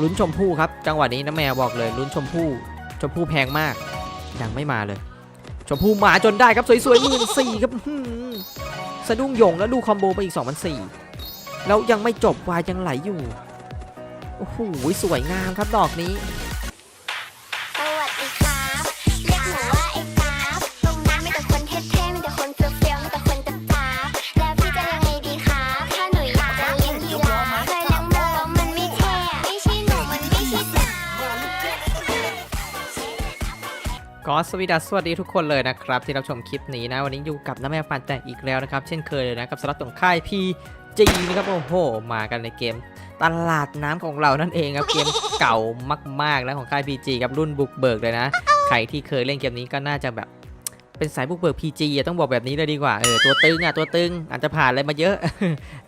ลุ้นชมพู่ครับ จังหวะนี้น้าแมวบอกเลยลุ้นชมพู่ ชมพู่แพงมากยังไม่มาเลย ชมพู่มาจนได้ครับสวยๆหมื่นสี่ครับสะดุ้งหยงแล้วดูคอมโบไปอีก2 0 0แล้วยังไม่จบวายยังไหลอยู่โอ้โหสวยงามครับดอกนี้ ก็สวัสดีสวัสดีทุกคนเลยนะครับ ที่รับชมคลิปนี้นะ วันนี้อยู่กับน้าแมวปันแต่อีกแล้วนะครับ เช่นเคยเลยนะ กับสล็อตของค่าย PG นะครับโอ้โห มากันในเกม ตลาดน้ำของเรานั่นเองครับเกมเก่ามากๆแล้วของค่าย PG ครับรุ่นบุกเบิกเลยนะ ใครที่เคยเล่นเกมนี้ก็น่าจะแบบเป็นสายบุกเบิก PG อะต้องบอกแบบนี้เลยดีกว่า เออ ตัวตึงอะ ตัวตึง อาจจะผ่านอะไรมาเยอะ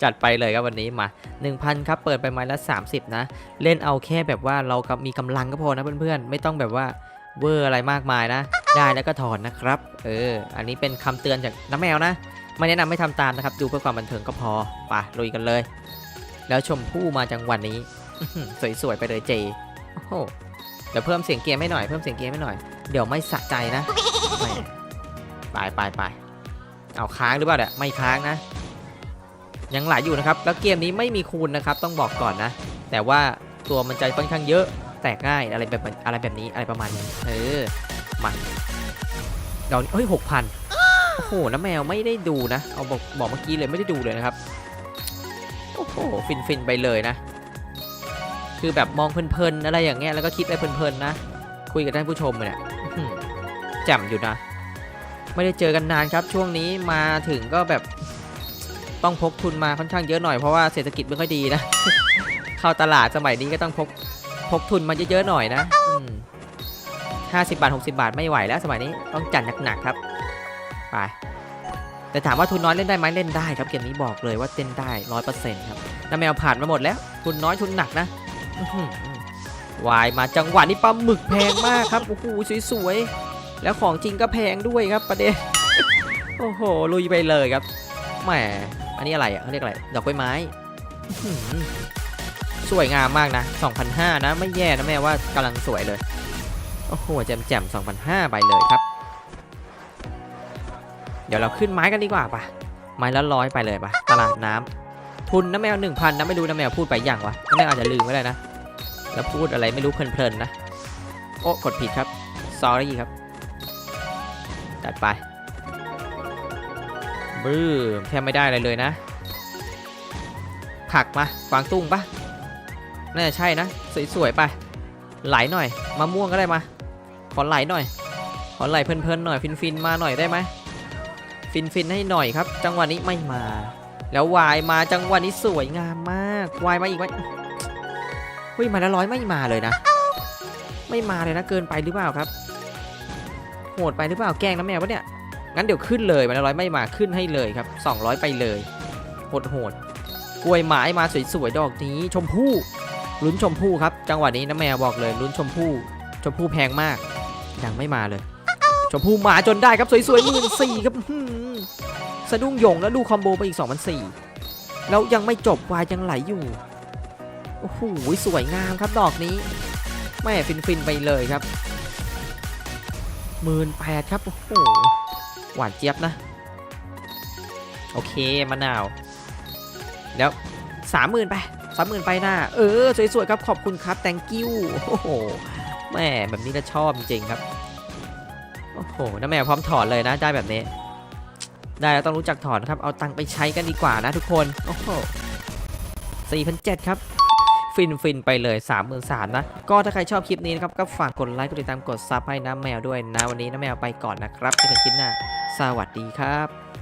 จัดไปเลยครับวันนี้มา 1,000 ครับ เปิดไปไม้ละ 30 นะ เล่นเอาแค่แบบว่าเรากับมีกำลังก็พอนะเพื่อนๆ ไม่ต้องแบบว่า เวอร์อะไรมากมายนะ ได้แล้วก็ถอนนะครับ เออ อันนี้เป็นคำเตือนจากน้าแมวนะ ไม่แนะนำไม่ทำตามนะครับ ดูเพื่อความบันเทิงก็พอไปลุยกันเลย แล้วชมพู่มาจังหวันนี้ สวยๆไปเลยเจโอ้โหเดี๋ยวเพิ่มเสียงเกมให้หน่อย เพิ่มเสียงเกมให้หน่อย เดี๋ยวไม่สะใจนะไปไปไปเอาค้างหรือเปล่าเนี่ยไม่ค้างนะ ยังไหลอยู่นะครับ แล้วเกมนี้ไม่มีคูณนะครับ ต้องบอกก่อนนะ แต่ว่าตัวมันใจค่อนข้างเยอะ แตกง่ายอะไรแบบอะไรแบบนี้อะไรประมาณนี้เออมาเราเฮ้ยหกพันโอ้โหน้าแมวไม่ได้ดูนะ เอาบอกบอกเมื่อกี้เลยไม่ได้ดูเลยนะครับโอ้โหฟินฟินไปเลยนะ คือแบบมองเพลินๆอะไรอย่างเงี้ยแล้วก็คิดไปเพลินๆนะ คุยกับท่านผู้ชมเนี่ยอื้อหือแจ่มอยู่นะ ไม่ได้เจอกันนานครับช่วงนี้มาถึงก็แบบต้องพกทุนมาค่อนข้างเยอะหน่อยเพราะว่าเศรษฐกิจไม่ค่อยดีนะ เข้าตลาดสมัยนี้ก็ต้องพก พกทุนมาเยอะๆหน่อยนะห้าสิบาท60บาทไม่ไหวแล้วสมัยนี้ต้องจัดหนักๆครับไปแต่ถามว่าทุนน้อยเล่นได้ไหมเล่นได้ครับเกมนี้บอกเลยว่าเล่นได้ร้อยเปอร์เซ็นต์ครับน้าแมวผ่านมาหมดแล้ว ทุนน้อยทุนหนักนะวายมาจังหวะนี้ปลาหมึกแพงมากครับโอ้โหสวยๆแล้วของจริงก็แพงด้วยครับประเด็นโอ้โหลุยไปเลยครับแหมอันนี้อะไรอะเขาเรียกอะไรดอกกล้วยไม้ สวยงามมากนะ2,500นะ ไม่แย่นะแม่ว่ากำลังสวยเลย โอ้โหแจ่มๆ2,500ไปเลยครับ เดี๋ยวเราขึ้นไม้กันดีกว่าปะไม้ละร้อยไปเลยปะตลาดน้ำทุนน้ำแมวหนึ่งพันนะไม่รู้น้ำแมวพูดไปอย่างวะน้ำแมวอาจจะลืมไม่ได้นะ แล้วพูดอะไรไม่รู้เพลินๆนะ โอ้กดผิดครับ sorry ครับจัดไปบื้อแทบไม่ได้อะไรเลยนะ ผักมากวางตุ้งปะ น่าจะใช่นะ สวยๆไป ไหลหน่อยมะม่วงก็ได้มา ขอไหลหน่อย ขอไหลเพลินๆหน่อยฟินๆมาหน่อยได้ไหมฟินๆให้หน่อยครับ จังหวะนี้ไม่มา แล้ววายมาจังหวะนี้สวยงามมากวายมาอีกไหมเฮ้ยมาแล้วร้อยไม่มาเลยนะ ไม่มาเลยนะเกินไปหรือเปล่าครับโหดไปหรือเปล่าแกล้งน้ำแมวปะเนี่ยงั้นเดี๋ยวขึ้นเลยมาแล้วร้อยไม่มาขึ้นให้เลยครับ 200 ไปเลยโหดโหดๆกล้วยไม้มาสวยๆดอกนี้ชมพู่ ลุ้นชมพู่ครับ จังหวะนี้น้ำแมวบอกเลยลุ้นชมพู่ ชมพู่แพงมากยังไม่มาเลย ชมพู่มาจนได้ครับสวยๆหมื่นสี่ครับสะดุ้งโยงแล้วดูคอมโบไปอีก2 0 0แล้วยังไม่จบวายยังไหลอยู่โอ้โหสวยงามครับดอกนี้แม่ฟินๆไปเลยครับหมื่นแปดครับโอ้โหหวานเจี๊ยบนะ โอเคมะนาวแล้วสามหมื่นไป สามหมื่นไปหน้า เออ สวยๆครับขอบคุณครับ thank you โอ้โหแม่แบบนี้ก็ชอบจริงครับ โอ้โหน้าแมวพร้อมถอนเลยนะได้แบบนี้ ได้แล้วต้องรู้จักถอนครับ เอาตังค์ไปใช้กันดีกว่านะทุกคน โอ้โหสี่พันเจ็ดครับฟินฟินไปเลย3 3 0 0 0นะ ก็ถ้าใครชอบคลิปนี้นะครับ ก็ฝากกดไลค์ กดติดตาม กดซับให้น้าแมวด้วยนะ วันนี้น้าแมวไปก่อนนะครับเจอกันคลิปหน้า สวัสดีครับ